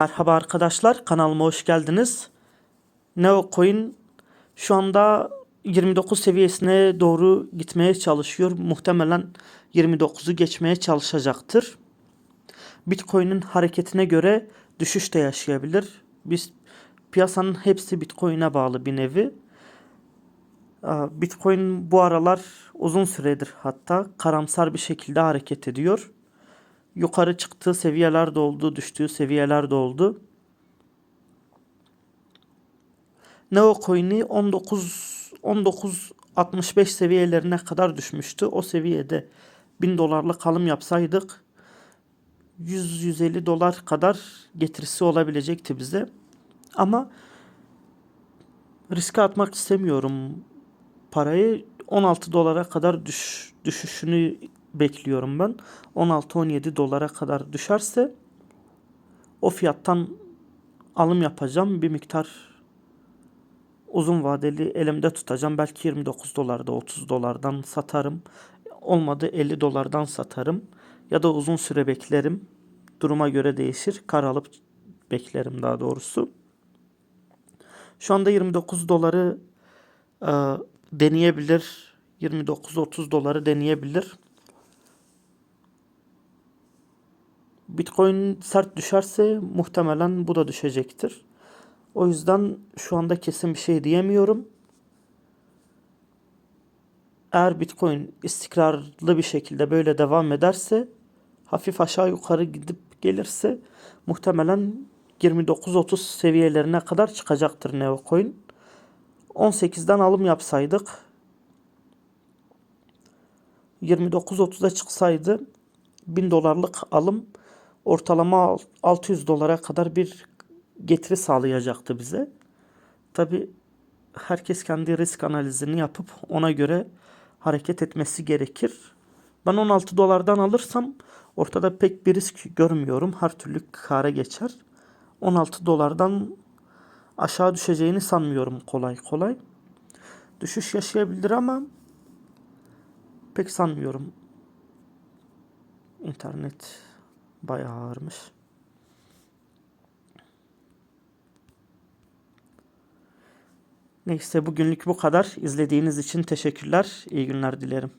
Merhaba arkadaşlar, kanalıma hoş geldiniz. Neocoin şu anda 29 seviyesine doğru gitmeye çalışıyor. Muhtemelen 29'u geçmeye çalışacaktır. Bitcoin'in hareketine göre düşüş de yaşayabilir. Biz piyasanın hepsi Bitcoin'e bağlı bir nevi. Bitcoin bu aralar uzun süredir hatta karamsar bir şekilde hareket ediyor. Yukarı çıktığı seviyeler de oldu, düştüğü seviyeler de oldu. Neocoin'i 19 19 65 seviyelerine kadar düşmüştü. O seviyede 1000 dolarlık alım yapsaydık 100-150 dolar kadar getirisi olabilecekti bize. Ama riske atmak istemiyorum parayı 16 dolara kadar düş, düşüşünü bekliyorum ben. 16-17 dolara kadar düşerse o fiyattan alım yapacağım. Bir miktar uzun vadeli elimde tutacağım. Belki 29 dolarda 30 dolardan satarım. Olmadı 50 dolardan satarım. Ya da uzun süre beklerim. Duruma göre değişir. Kar alıp beklerim daha doğrusu. Şu anda 29 doları e, deneyebilir. 29-30 doları deneyebilir. Bitcoin sert düşerse muhtemelen bu da düşecektir. O yüzden şu anda kesin bir şey diyemiyorum. Eğer Bitcoin istikrarlı bir şekilde böyle devam ederse, hafif aşağı yukarı gidip gelirse muhtemelen 29-30 seviyelerine kadar çıkacaktır Neocoin. 18'den alım yapsaydık 29-30'a çıksaydı 1000 dolarlık alım ortalama 600 dolara kadar bir getiri sağlayacaktı bize. Tabi herkes kendi risk analizini yapıp ona göre hareket etmesi gerekir. Ben 16 dolardan alırsam ortada pek bir risk görmüyorum. Her türlü kâra geçer. 16 dolardan aşağı düşeceğini sanmıyorum kolay kolay. Düşüş yaşayabilir ama pek sanmıyorum. İnternet bayağı ağırmış. Neyse bugünlük bu kadar. İzlediğiniz için teşekkürler. İyi günler dilerim.